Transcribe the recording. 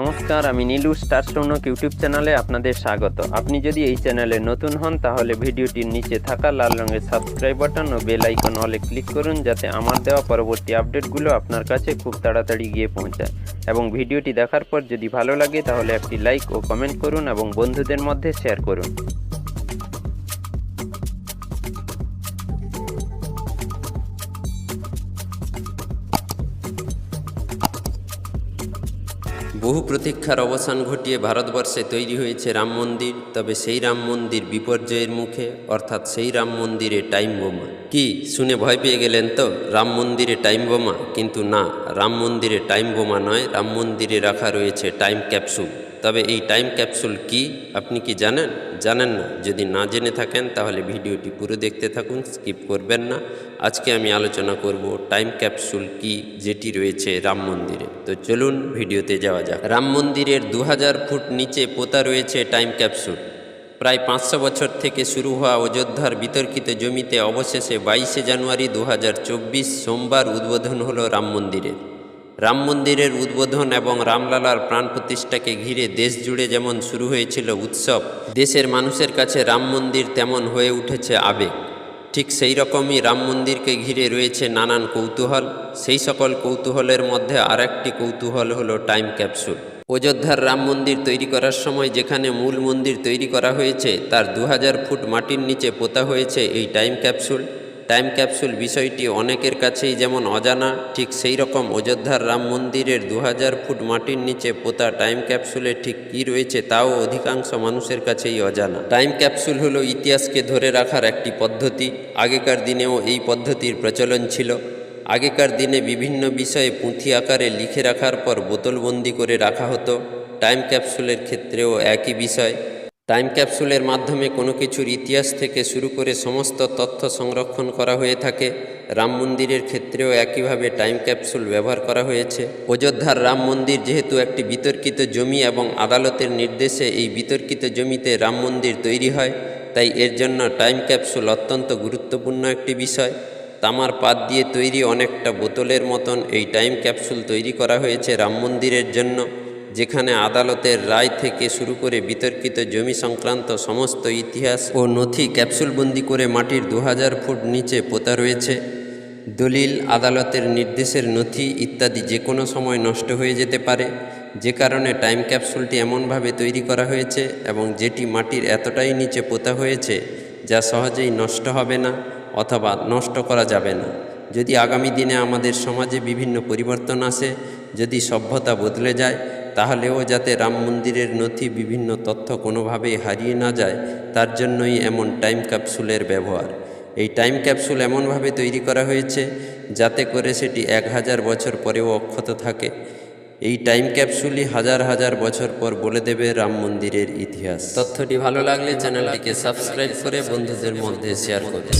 নমস্কার, আমি Nilu, star স্টোনক YouTube চ্যানেলে আপনাদের স্বাগত। আপনি যদি এই চ্যানেলে নতুন হন, তাহলে ভিডিওটির নিচে থাকা লাল রঙের সাবস্ক্রাইব বাটন ও বেল আইকন অলে ক্লিক করুন, যাতে আমার দেওয়া পরবর্তী আপডেটগুলো আপনার কাছে খুব তাড়াতাড়ি গিয়ে পৌঁছায়। এবং ভিডিওটি দেখার পর যদি ভালো লাগে, তাহলে একটি লাইক ও কমেন্ট করুন এবং বন্ধুদের মধ্যে শেয়ার করুন। বহু প্রতীক্ষার অবসান ঘটিয়ে ভারতবর্ষে তৈরি হয়েছে রাম মন্দির, তবে সেই রাম মন্দির বিপর্যয়ের মুখে, অর্থাৎ সেই রাম মন্দিরে টাইম বোমা। কি, শুনে ভয় পেয়ে গেলেন তো? রাম মন্দিরে টাইম বোমা? কিন্তু না, রাম মন্দিরে টাইম বোমা নয়, রাম মন্দিরে রাখা রয়েছে টাইম ক্যাপসুল। তবে এই টাইম ক্যাপসুল কি, আপনি কি জানেন? জানেন না। যদি না জেনে থাকেন, তাহলে ভিডিওটি পুরো দেখতে থাকুন স্কিপ করবেন না। আজকে আমি আলোচনা করব টাইম ক্যাপসুল কি, যেটি রয়েছে রাম মন্দিরে। তো চলুন ভিডিওতে যাওয়া যাক। রাম মন্দিরের দু হাজার ফুট নিচে পোতা রয়েছে টাইম ক্যাপসুল প্রায় পাঁচশো বছর থেকে শুরু হওয়া অযোধ্যার বিতর্কিত জমিতে অবশেষে বাইশে জানুয়ারি দু হাজার চব্বিশ সোমবার উদ্বোধন হলো রাম মন্দিরের। রাম মন্দিরের উদ্বোধন এবং রামলালার প্রাণ প্রতিষ্ঠাকে ঘিরে দেশ জুড়ে যেমন শুরু হয়েছিল উৎসব, দেশের মানুষের কাছে রাম মন্দির তেমন হয়ে উঠেছে আবেগ। ঠিক সেই রকমই রাম মন্দিরকে ঘিরে রয়েছে নানান কৌতূহল। সেই সকল কৌতূহলের মধ্যে আরেকটি কৌতূহল হলো টাইম ক্যাপসুল অযোধ্যার রাম মন্দির তৈরি করার সময় যেখানে মূল মন্দির তৈরি করা হয়েছে, তার দু হাজার ফুট মাটির নিচে পোতা হয়েছে এই টাইম ক্যাপসুল টাইম ক্যাপসুল বিষয়টি অনেকের কাছেই যেমন অজানা, ঠিক সেই রকম অযোধ্যার রাম মন্দিরের দু হাজার ফুট মাটির নিচে পোতা টাইম ক্যাপসুলে ঠিক কী রয়েছে তাও অধিকাংশ মানুষের কাছেই অজানা। টাইম ক্যাপসুল হলো ইতিহাসকে ধরে রাখার একটি পদ্ধতি। আগেকার দিনেও এই পদ্ধতির প্রচলন ছিল। আগেকার দিনে বিভিন্ন বিষয়ে পুঁথি আকারে লিখে রাখার পর বোতলবন্দি করে রাখা হতো। টাইম ক্যাপসুলের ক্ষেত্রেও একই বিষয়। টাইম ক্যাপসুলের মাধ্যমে কোনো কিছুর ইতিহাস থেকে শুরু করে সমস্ত তথ্য সংরক্ষণ করা হয়ে থাকে। রাম মন্দিরের ক্ষেত্রেও একইভাবে টাইম ক্যাপসুল ব্যবহার করা হয়েছে। অযোধ্যার রাম মন্দির যেহেতু একটি বিতর্কিত জমি এবং আদালতের নির্দেশে এই বিতর্কিত জমিতে রাম মন্দির তৈরি হয়, তাই এর জন্য টাইম ক্যাপসুল অত্যন্ত গুরুত্বপূর্ণ একটি বিষয়। তামার পাত দিয়ে তৈরি অনেকটা বোতলের মতন এই টাইম ক্যাপসুল তৈরি করা হয়েছে রাম মন্দিরের জন্য। যেখানে আদালতের রায় থেকে শুরু করে বিতর্কিত জমি সংক্রান্ত সমস্ত ইতিহাস ও নথি ক্যাপসুলবন্দি করে মাটির দু হাজার ফুট নিচে পোতা রয়েছে। দলিল, আদালতের নির্দেশের নথি ইত্যাদি যে কোনো সময় নষ্ট হয়ে যেতে পারে। যে কারণে টাইম ক্যাপসুলটি এমনভাবে তৈরি করা হয়েছে এবং যেটি মাটির এতটাই নিচে পোতা হয়েছে যা সহজেই নষ্ট হবে না অথবা নষ্ট করা যাবে না। যদি আগামী দিনে আমাদের সমাজে বিভিন্ন পরিবর্তন আসে, যদি সভ্যতা বদলে যায় তাহলেও যাতে রাম মন্দিরের নথি বিভিন্ন তথ্য কোনোভাবেই হারিয়ে না যায়, তার জন্যই এমন টাইম ক্যাপসুলের ব্যবহার। এই টাইম ক্যাপসুল এমনভাবে তৈরি করা হয়েছে যাতে করে সেটি এক হাজার বছর পরেও অক্ষত থাকে। এই টাইম ক্যাপসুলই হাজার হাজার বছর পর বলে দেবে রাম মন্দিরের ইতিহাস। তথ্যটি ভালো লাগলে চ্যানেলটিকে সাবস্ক্রাইব করে বন্ধুদের মধ্যে শেয়ার করুন।